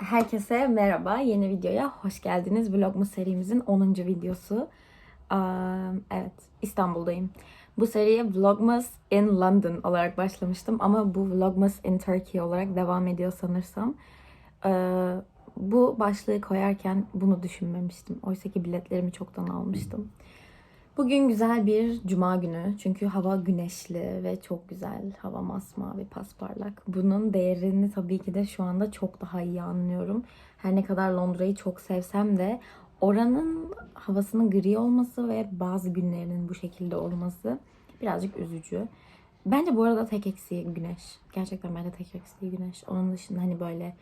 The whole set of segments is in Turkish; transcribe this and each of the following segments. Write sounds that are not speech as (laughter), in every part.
Herkese merhaba. Yeni videoya hoş geldiniz. Vlogmas serimizin 10. videosu. Evet, İstanbul'dayım. Bu seriye Vlogmas in London olarak başlamıştım ama bu Vlogmas in Turkey olarak devam ediyor sanırsam. Ee, bu başlığı koyarken bunu düşünmemiştim. Oysa ki biletlerimi çoktan almıştım. Bugün güzel bir cuma günü. Çünkü hava güneşli ve çok güzel. Hava masmavi, pasparlak. Bunun değerini tabii ki de şu anda çok daha iyi anlıyorum. Her ne kadar Londra'yı çok sevsem de oranın havasının gri olması ve bazı günlerinin bu şekilde olması birazcık üzücü. Bence bu arada tek eksiği güneş. Gerçekten bence tek eksiği güneş. Onun dışında hani böyle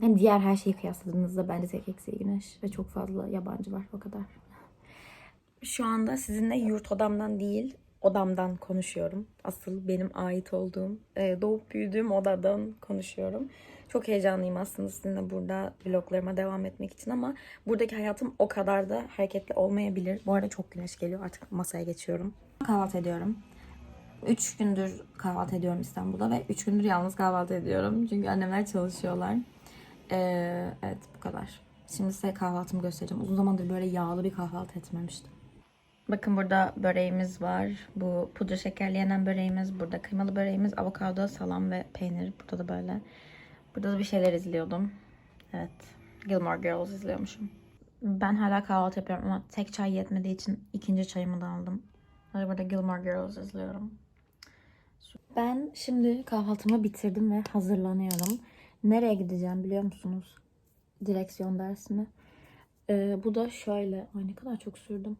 hani diğer her şeyi kıyasladığınızda bence tek eksiği güneş ve çok fazla yabancı var o kadar. Şu anda sizinle yurt odamdan değil, odamdan konuşuyorum. Asıl benim ait olduğum, e, doğup büyüdüğüm odadan konuşuyorum. Çok heyecanlıyım aslında sizinle burada vloglarıma devam etmek için ama buradaki hayatım o kadar da hareketli olmayabilir. Bu arada çok güneş geliyor. Artık masaya geçiyorum. Kahvaltı ediyorum. Üç gündür kahvaltı ediyorum İstanbul'da ve üç gündür yalnız kahvaltı ediyorum. Çünkü annemler çalışıyorlar. Ee, evet bu kadar. Şimdi size kahvaltımı göstereceğim. Uzun zamandır böyle yağlı bir kahvaltı etmemiştim. Bakın burada böreğimiz var. Bu pudra şekerli yenen böreğimiz. Burada kıymalı böreğimiz, avokado, salam ve peynir. Burada da böyle. Burada da bir şeyler izliyordum. Evet. Gilmore Girls izliyormuşum. Ben hala kahvaltı yapıyorum ama tek çay yetmediği için ikinci çayımı da aldım. Ve burada Gilmore Girls izliyorum. Ben şimdi kahvaltımı bitirdim ve hazırlanıyorum. Nereye gideceğim biliyor musunuz? Direksiyon dersine. Ee, bu da şöyle. Ay ne kadar çok sürdüm.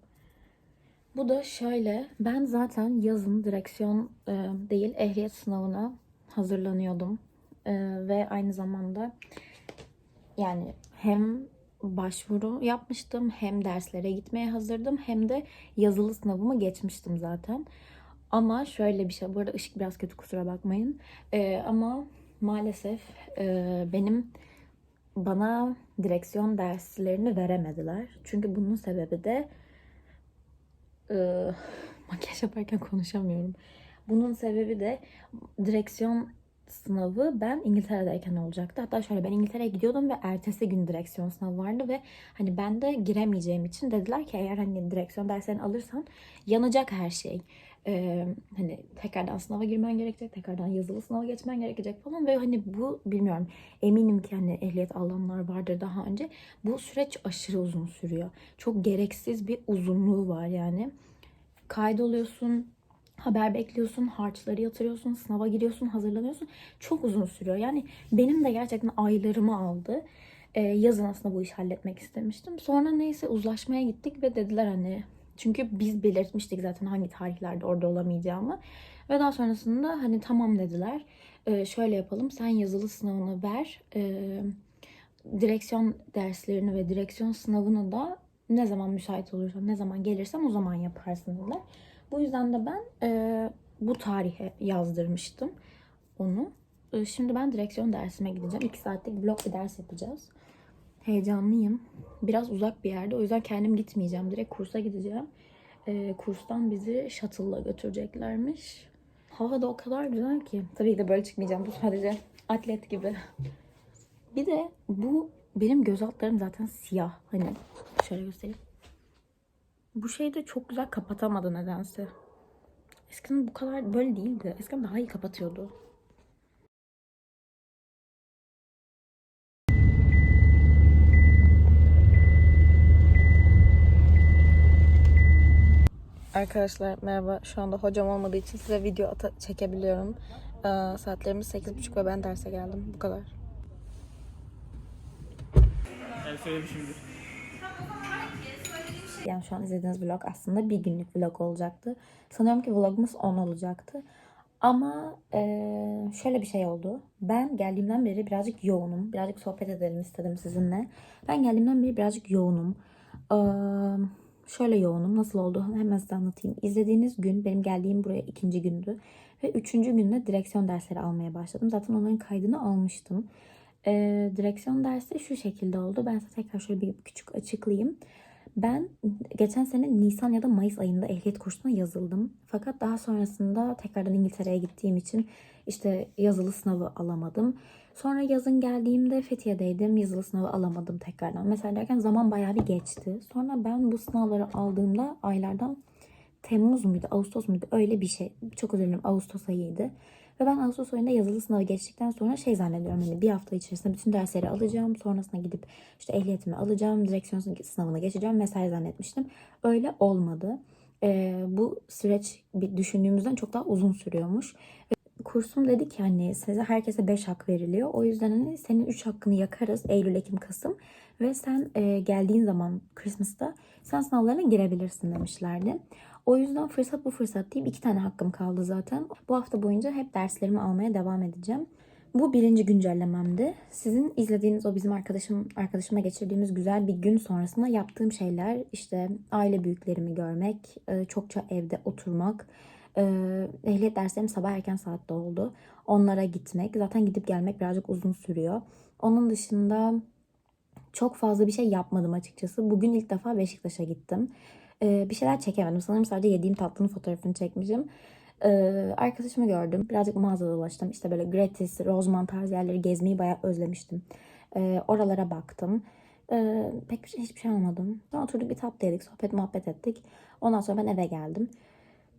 Bu da şöyle. Ben zaten yazın direksiyon e, değil ehliyet sınavına hazırlanıyordum. E, ve aynı zamanda yani hem başvuru yapmıştım hem derslere gitmeye hazırdım hem de yazılı sınavımı geçmiştim zaten. Ama şöyle bir şey. Bu arada ışık biraz kötü kusura bakmayın. E, ama maalesef e, benim bana direksiyon derslerini veremediler. Çünkü bunun sebebi de e, (laughs) makyaj yaparken konuşamıyorum. Bunun sebebi de direksiyon sınavı ben İngiltere'deyken olacaktı. Hatta şöyle ben İngiltere'ye gidiyordum ve ertesi gün direksiyon sınavı vardı ve hani ben de giremeyeceğim için dediler ki eğer hani direksiyon derslerini alırsan yanacak her şey. Ee, hani tekrardan sınava girmen gerekecek, tekrardan yazılı sınava geçmen gerekecek falan ve hani bu bilmiyorum eminim ki hani ehliyet alanlar vardır daha önce. Bu süreç aşırı uzun sürüyor. Çok gereksiz bir uzunluğu var yani. Kaydoluyorsun, haber bekliyorsun, harçları yatırıyorsun, sınava giriyorsun, hazırlanıyorsun. Çok uzun sürüyor. Yani benim de gerçekten aylarımı aldı. Ee, yazın aslında bu işi halletmek istemiştim. Sonra neyse uzlaşmaya gittik ve dediler hani çünkü biz belirtmiştik zaten hangi tarihlerde orada olamayacağımı. Ve daha sonrasında hani tamam dediler. Ee, şöyle yapalım sen yazılı sınavını ver. Ee, direksiyon derslerini ve direksiyon sınavını da ne zaman müsait olursan, ne zaman gelirsen o zaman yaparsın dediler. Bu yüzden de ben e, bu tarihe yazdırmıştım onu. E, şimdi ben direksiyon dersime gideceğim. 2 saatlik blok bir ders yapacağız. Heyecanlıyım. Biraz uzak bir yerde. O yüzden kendim gitmeyeceğim. Direkt kursa gideceğim. E, kurstan bizi shuttle'la götüreceklermiş. Hava da o kadar güzel ki. Tabii ki de böyle çıkmayacağım. Bu sadece atlet gibi. Bir de bu benim göz altlarım zaten siyah. Hani şöyle göstereyim. Bu şeyi de çok güzel kapatamadı nedense. Eskiden bu kadar böyle değildi. Eskiden daha iyi kapatıyordu. Arkadaşlar merhaba. Şu anda hocam olmadığı için size video ata- çekebiliyorum. Ee, saatlerimiz 8.30 ve ben derse geldim. Bu kadar. Yani söylemişimdir. Yani şu an izlediğiniz vlog aslında bir günlük vlog olacaktı. Sanıyorum ki vlogumuz 10 olacaktı. Ama eee, şöyle bir şey oldu. Ben geldiğimden beri birazcık yoğunum. Birazcık sohbet edelim istedim sizinle. Ben geldiğimden beri birazcık yoğunum. Eee, şöyle yoğunum. Nasıl oldu? Hemen size anlatayım. İzlediğiniz gün benim geldiğim buraya ikinci gündü. Ve üçüncü günde direksiyon dersleri almaya başladım. Zaten onların kaydını almıştım. Eee, direksiyon dersi şu şekilde oldu. Ben size tekrar şöyle bir küçük açıklayayım. Ben geçen sene Nisan ya da Mayıs ayında ehliyet kursuna yazıldım. Fakat daha sonrasında tekrardan İngiltere'ye gittiğim için işte yazılı sınavı alamadım. Sonra yazın geldiğimde Fethiye'deydim. Yazılı sınavı alamadım tekrardan. Mesela derken zaman bayağı bir geçti. Sonra ben bu sınavları aldığımda aylardan Temmuz muydu, Ağustos muydu? Öyle bir şey. Çok özür dilerim. Ağustos ayıydı. Ve ben Ağustos ayında yazılı sınavı geçtikten sonra şey zannediyorum hani bir hafta içerisinde bütün dersleri alacağım. Sonrasında gidip işte ehliyetimi alacağım. Direksiyon sınavına geçeceğim vesaire zannetmiştim. Öyle olmadı. Ee, bu süreç düşündüğümüzden çok daha uzun sürüyormuş. Kursum dedi ki hani size herkese 5 hak veriliyor. O yüzden hani senin 3 hakkını yakarız Eylül, Ekim, Kasım. Ve sen e, geldiğin zaman Christmas'ta sen sınavlarına girebilirsin demişlerdi. O yüzden fırsat bu fırsat deyip iki tane hakkım kaldı zaten. Bu hafta boyunca hep derslerimi almaya devam edeceğim. Bu birinci güncellememdi. Sizin izlediğiniz o bizim arkadaşım arkadaşımla geçirdiğimiz güzel bir gün sonrasında yaptığım şeyler işte aile büyüklerimi görmek, e, çokça evde oturmak, e, ehliyet derslerim sabah erken saatte oldu. Onlara gitmek. Zaten gidip gelmek birazcık uzun sürüyor. Onun dışında çok fazla bir şey yapmadım açıkçası. Bugün ilk defa Beşiktaş'a gittim. Ee, bir şeyler çekemedim. Sanırım sadece yediğim tatlının fotoğrafını çekmişim. Ee, arkadaşımı gördüm. Birazcık mağazada dolaştım. İşte böyle gratis, Roseman tarzı yerleri gezmeyi bayağı özlemiştim. Ee, oralara baktım. Ee, pek bir şey, hiçbir şey almadım. Sonra oturduk bir tatlı yedik, sohbet muhabbet ettik. Ondan sonra ben eve geldim.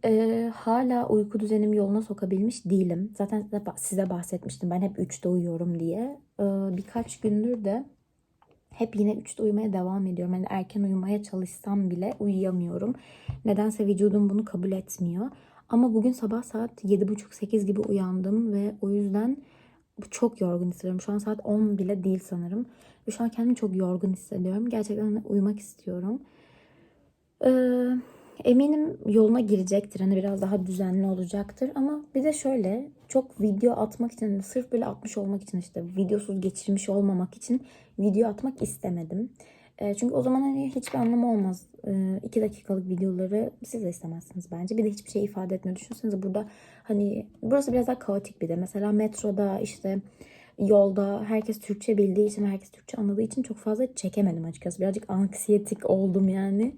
Ee, hala uyku düzenimi yoluna sokabilmiş değilim. Zaten size, bahsetmiştim. Ben hep 3'te uyuyorum diye. Ee, birkaç gündür de hep yine 3'te uyumaya devam ediyorum. Yani erken uyumaya çalışsam bile uyuyamıyorum. Nedense vücudum bunu kabul etmiyor. Ama bugün sabah saat 7.30-8 gibi uyandım ve o yüzden çok yorgun hissediyorum. Şu an saat 10 bile değil sanırım. Ve şu an kendimi çok yorgun hissediyorum. Gerçekten uyumak istiyorum. Ee, eminim yoluna girecektir. Hani biraz daha düzenli olacaktır. Ama bir de şöyle çok video atmak için hani sırf böyle atmış olmak için işte videosuz geçirmiş olmamak için video atmak istemedim. E, çünkü o zaman hani hiçbir anlamı olmaz. 2 dakikalık videoları siz de istemezsiniz bence. Bir de hiçbir şey ifade etmiyor. Düşünsenize burada hani burası biraz daha kaotik bir de. Mesela metroda işte yolda herkes Türkçe bildiği için, herkes Türkçe anladığı için çok fazla çekemedim açıkçası. Birazcık anksiyetik oldum yani.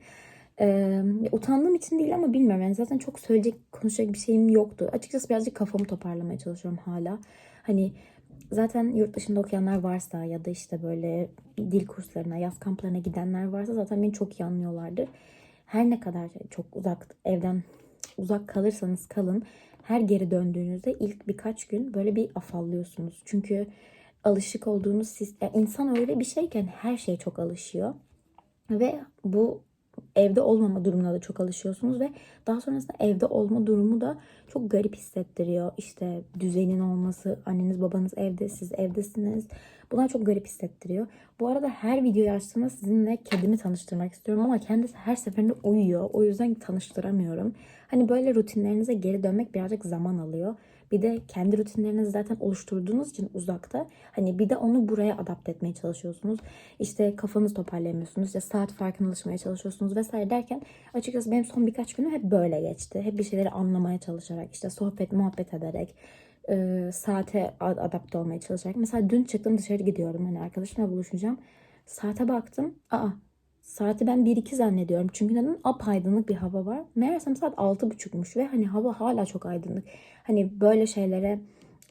Ee, utandığım için değil ama bilmiyorum. Yani zaten çok söyleyecek, konuşacak bir şeyim yoktu. Açıkçası birazcık kafamı toparlamaya çalışıyorum hala. Hani zaten yurt dışında okuyanlar varsa ya da işte böyle dil kurslarına, yaz kamplarına gidenler varsa zaten beni çok iyi anlıyorlardır. Her ne kadar çok uzak evden uzak kalırsanız kalın her geri döndüğünüzde ilk birkaç gün böyle bir afallıyorsunuz. Çünkü alışık olduğunuz siz, yani insan öyle bir şeyken her şey çok alışıyor. Ve bu evde olmama durumuna da çok alışıyorsunuz ve daha sonrasında evde olma durumu da çok garip hissettiriyor. İşte düzenin olması, anneniz babanız evde, siz evdesiniz. Bunlar çok garip hissettiriyor. Bu arada her videoyu açtığımda sizinle kedimi tanıştırmak istiyorum ama kendisi her seferinde uyuyor. O yüzden tanıştıramıyorum. Hani böyle rutinlerinize geri dönmek birazcık zaman alıyor. Bir de kendi rutinlerinizi zaten oluşturduğunuz için uzakta. Hani bir de onu buraya adapte etmeye çalışıyorsunuz. İşte kafanızı toparlayamıyorsunuz. İşte saat farkına alışmaya çalışıyorsunuz vesaire derken açıkçası benim son birkaç günüm hep böyle geçti. Hep bir şeyleri anlamaya çalışarak işte sohbet muhabbet ederek e, saate adapte olmaya çalışarak. Mesela dün çıktım dışarı gidiyorum. Hani arkadaşımla buluşacağım. Saate baktım. Aa Saati ben 1-2 zannediyorum. Çünkü neden? Apaydınlık bir hava var. Meğersem saat 6.30'muş ve hani hava hala çok aydınlık. Hani böyle şeylere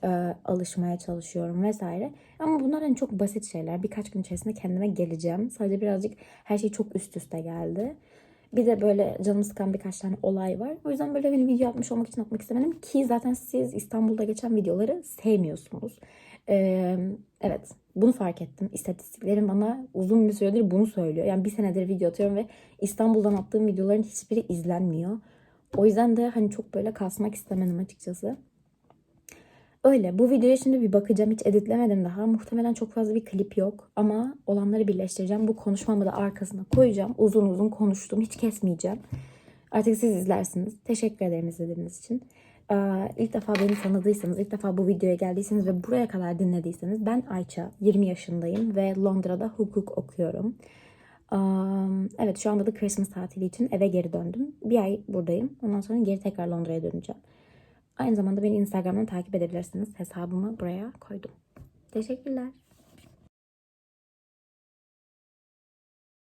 e, alışmaya çalışıyorum vesaire. Ama bunlar hani çok basit şeyler. Birkaç gün içerisinde kendime geleceğim. Sadece birazcık her şey çok üst üste geldi. Bir de böyle canımı sıkan birkaç tane olay var. O yüzden böyle bir video atmış olmak için atmak istemedim. Ki zaten siz İstanbul'da geçen videoları sevmiyorsunuz. Ee, evet bunu fark ettim. İstatistiklerim bana uzun bir süredir bunu söylüyor. Yani bir senedir video atıyorum ve İstanbul'dan attığım videoların hiçbiri izlenmiyor. O yüzden de hani çok böyle kasmak istemedim açıkçası. Öyle. Bu videoya şimdi bir bakacağım. Hiç editlemedim daha. Muhtemelen çok fazla bir klip yok. Ama olanları birleştireceğim. Bu konuşmamı da arkasına koyacağım. Uzun uzun konuştum. Hiç kesmeyeceğim. Artık siz izlersiniz. Teşekkür ederim izlediğiniz için. Ee, ilk defa beni tanıdıysanız, ilk defa bu videoya geldiyseniz ve buraya kadar dinlediyseniz ben Ayça, 20 yaşındayım ve Londra'da hukuk okuyorum. Ee, evet şu anda da Christmas tatili için eve geri döndüm. Bir ay buradayım. Ondan sonra geri tekrar Londra'ya döneceğim. Aynı zamanda beni Instagram'dan takip edebilirsiniz. Hesabımı buraya koydum. Teşekkürler.